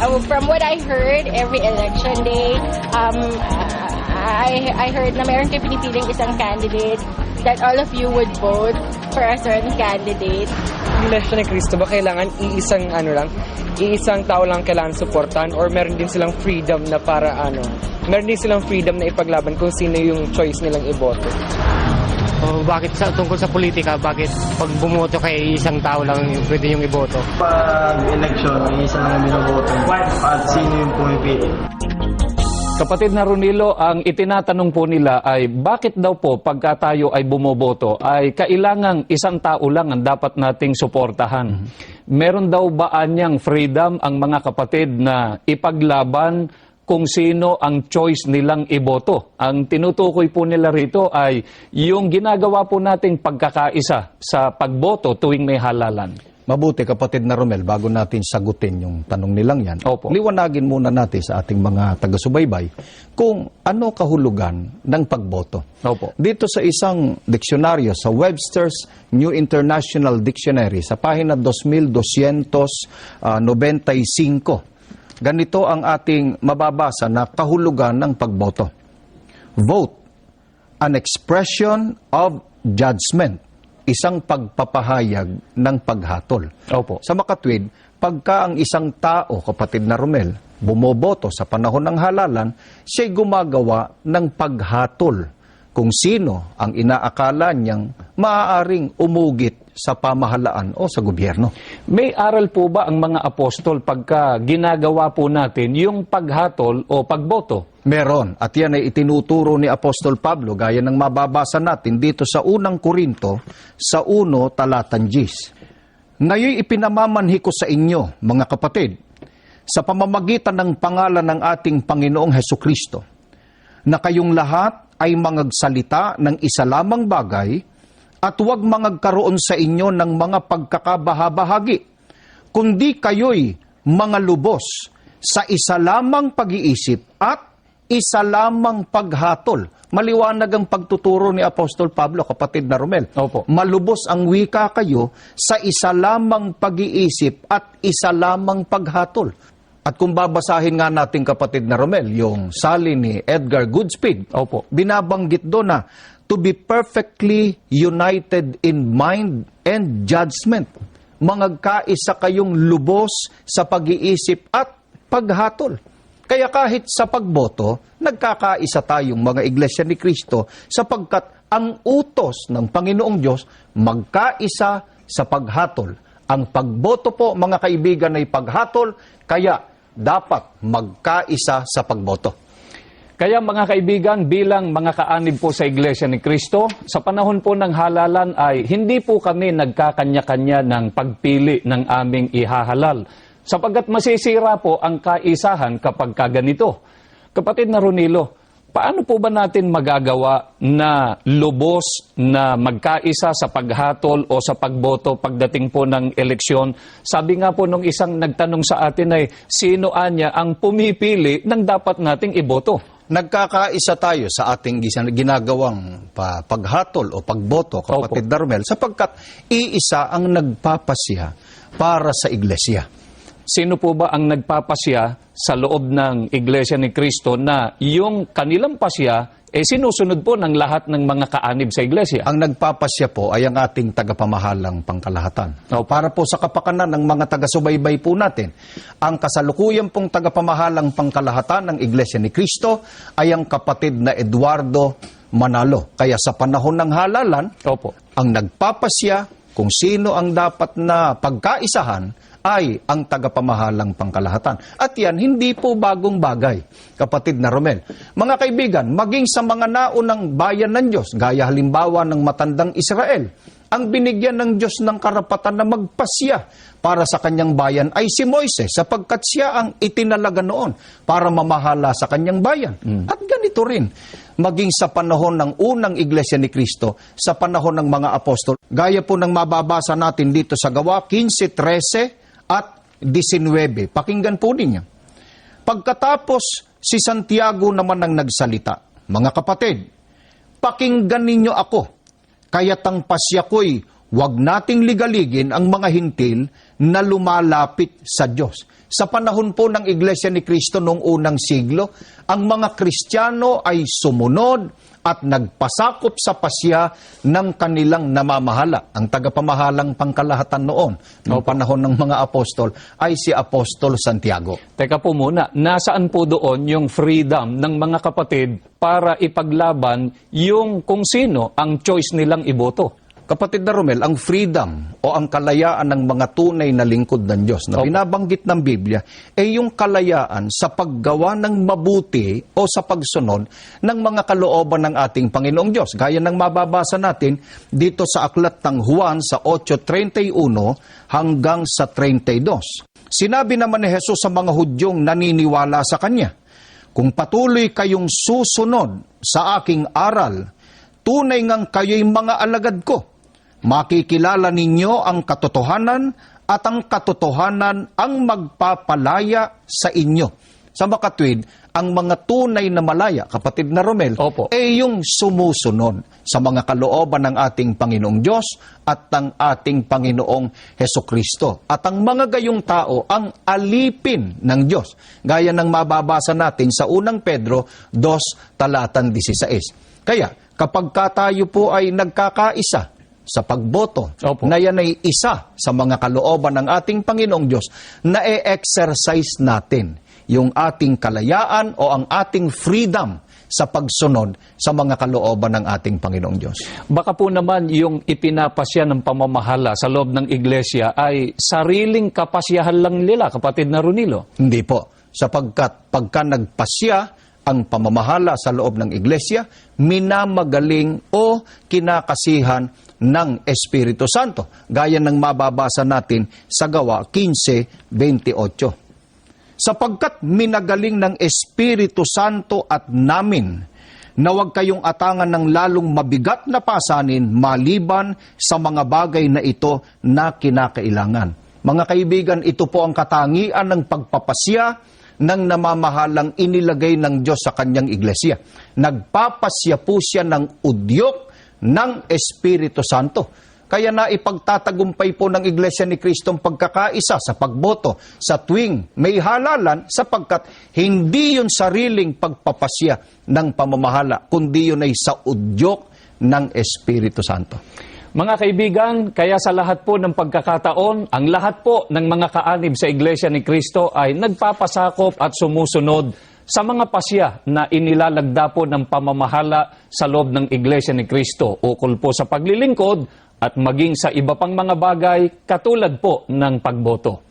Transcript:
uh, from what I heard, every election day, um, I, I heard na meron kayo pinipiling isang candidate that all of you would vote for a certain candidate. Iglesia ni Cristo ba kailangan iisang ano lang, iisang tao lang kailangan suportahan or meron din silang freedom na para ano, meron din silang freedom na ipaglaban kung sino yung choice nilang iboto. O bakit sa tungkol sa politika, bakit pag bumoto kay isang tao lang yung pwede yung iboto? Pag election, may isa lang ang binoboto at sino yung pumipili. Kapatid na Ronilo, ang itinatanong po nila ay bakit daw po pagka tayo ay bumoboto ay kailangang isang tao lang ang dapat nating suportahan. Meron daw ba anyang freedom ang mga kapatid na ipaglaban kung sino ang choice nilang iboto. Ang tinutukoy po nila rito ay yung ginagawa po nating pagkakaisa sa pagboto tuwing may halalan. Mabuti kapatid na Romel, bago natin sagutin yung tanong nilang yan, Opo. liwanagin muna natin sa ating mga taga-subaybay kung ano kahulugan ng pagboto. Opo. Dito sa isang diksyonaryo, sa Webster's New International Dictionary, sa pahina 2295, ganito ang ating mababasa na kahulugan ng pagboto. Vote, an expression of judgment, isang pagpapahayag ng paghatol. Opo. Sa makatwid, pagka ang isang tao, kapatid na Romel, bumoboto sa panahon ng halalan, siya'y gumagawa ng paghatol kung sino ang inaakala niyang maaaring umugit sa pamahalaan o sa gobyerno. May aral po ba ang mga apostol pagka ginagawa po natin yung paghatol o pagboto? Meron, at yan ay itinuturo ni Apostol Pablo gaya ng mababasa natin dito sa unang Korinto sa 1 talatan 10. Ngayon ipinamamanhi ko sa inyo, mga kapatid, sa pamamagitan ng pangalan ng ating Panginoong Heso Kristo, na kayong lahat ay mangagsalita ng isa lamang bagay at huwag mangagkaroon sa inyo ng mga pagkakabahabahagi, kundi kayo'y mga lubos sa isa lamang pag-iisip at isa lamang paghatol. Maliwanag ang pagtuturo ni Apostol Pablo, kapatid na Romel. Opo. Malubos ang wika kayo sa isa lamang pag-iisip at isa lamang paghatol. At kung babasahin nga natin kapatid na Romel, yung sali ni Edgar Goodspeed, Opo. binabanggit doon na to be perfectly united in mind and judgment. Mangagkaisa kayong lubos sa pag-iisip at paghatol. Kaya kahit sa pagboto, nagkakaisa tayong mga iglesia ni Kristo sapagkat ang utos ng Panginoong Diyos magkaisa sa paghatol. Ang pagboto po, mga kaibigan, ay paghatol, kaya dapat magkaisa sa pagboto. Kaya mga kaibigan, bilang mga kaanib po sa Iglesia ni Kristo, sa panahon po ng halalan ay hindi po kami nagkakanya-kanya ng pagpili ng aming ihahalal. Sapagkat masisira po ang kaisahan kapag kaganito. Kapatid na Ronilo, paano po ba natin magagawa na lubos na magkaisa sa paghatol o sa pagboto pagdating po ng eleksyon? Sabi nga po nung isang nagtanong sa atin ay, sino anya ang pumipili ng dapat nating iboto? Nagkakaisa tayo sa ating ginagawang pa- paghatol o pagboto, kapatid Darmel, sapagkat iisa ang nagpapasya para sa iglesia. Sino po ba ang nagpapasya sa loob ng Iglesia ni Kristo na yung kanilang pasya eh sinusunod po ng lahat ng mga kaanib sa Iglesia? Ang nagpapasya po ay ang ating tagapamahalang pangkalahatan. Opo. Para po sa kapakanan ng mga taga-subaybay po natin, ang kasalukuyan pong tagapamahalang pangkalahatan ng Iglesia ni Kristo ay ang kapatid na Eduardo Manalo. Kaya sa panahon ng halalan, Opo. ang nagpapasya kung sino ang dapat na pagkaisahan ay ang tagapamahalang pangkalahatan. At yan, hindi po bagong bagay, kapatid na Romel. Mga kaibigan, maging sa mga naunang bayan ng Diyos, gaya halimbawa ng matandang Israel, ang binigyan ng Diyos ng karapatan na magpasya para sa kanyang bayan ay si Moises sapagkat siya ang itinalaga noon para mamahala sa kanyang bayan. At ganito rin, maging sa panahon ng unang iglesia ni Kristo, sa panahon ng mga apostol. Gaya po ng mababasa natin dito sa Gawa 15, 13 at 19. Pakinggan po ninyo. Pagkatapos, si Santiago naman ang nagsalita, Mga kapatid, pakinggan ninyo ako, kaya't ang pasya ko'y Huwag nating ligaligin ang mga hintil na lumalapit sa Diyos. Sa panahon po ng Iglesia ni Cristo noong unang siglo, ang mga Kristiyano ay sumunod at nagpasakop sa pasya ng kanilang namamahala. Ang tagapamahalang pangkalahatan noon, noong panahon ng mga apostol, ay si Apostol Santiago. Teka po muna, nasaan po doon yung freedom ng mga kapatid para ipaglaban yung kung sino ang choice nilang iboto? Kapatid na Romel, ang freedom o ang kalayaan ng mga tunay na lingkod ng Diyos na Opo. binabanggit ng Biblia ay yung kalayaan sa paggawa ng mabuti o sa pagsunod ng mga kalooban ng ating Panginoong Diyos. Gaya ng mababasa natin dito sa aklat ng Juan sa 8.31 hanggang sa 32. Sinabi naman ni Jesus sa mga Hudyong naniniwala sa Kanya, Kung patuloy kayong susunod sa aking aral, tunay ngang kayo'y mga alagad ko. Makikilala ninyo ang katotohanan at ang katotohanan ang magpapalaya sa inyo. Sa makatwid, ang mga tunay na malaya, kapatid na Romel, Opo. ay yung sumusunod sa mga kalooban ng ating Panginoong Diyos at ng ating Panginoong Heso Kristo. At ang mga gayong tao ang alipin ng Diyos. Gaya ng mababasa natin sa unang Pedro 2 talatan 16. Kaya kapag ka tayo po ay nagkakaisa sa pagboto, Opo. na yan ay isa sa mga kalooban ng ating Panginoong Diyos na e-exercise natin yung ating kalayaan o ang ating freedom sa pagsunod sa mga kalooban ng ating Panginoong Diyos. Baka po naman yung ipinapasya ng pamamahala sa loob ng iglesia ay sariling kapasyahan lang nila, kapatid na Runilo. Hindi po, sapagkat pagka nagpasya ang pamamahala sa loob ng iglesia, minamagaling o kinakasihan ng Espiritu Santo. Gaya ng mababasa natin sa gawa 15.28. Sapagkat minagaling ng Espiritu Santo at namin na huwag kayong atangan ng lalong mabigat na pasanin maliban sa mga bagay na ito na kinakailangan. Mga kaibigan, ito po ang katangian ng pagpapasya ng namamahalang inilagay ng Diyos sa kanyang iglesia. Nagpapasya po siya ng udyok ng Espiritu Santo. Kaya na ipagtatagumpay po ng Iglesia ni Kristo ang pagkakaisa sa pagboto sa tuwing may halalan sapagkat hindi yun sariling pagpapasya ng pamamahala, kundi yun ay sa udyok ng Espiritu Santo. Mga kaibigan, kaya sa lahat po ng pagkakataon, ang lahat po ng mga kaanib sa Iglesia ni Kristo ay nagpapasakop at sumusunod sa mga pasya na inilalagda po ng pamamahala sa loob ng Iglesia ni Kristo ukol po sa paglilingkod at maging sa iba pang mga bagay katulad po ng pagboto.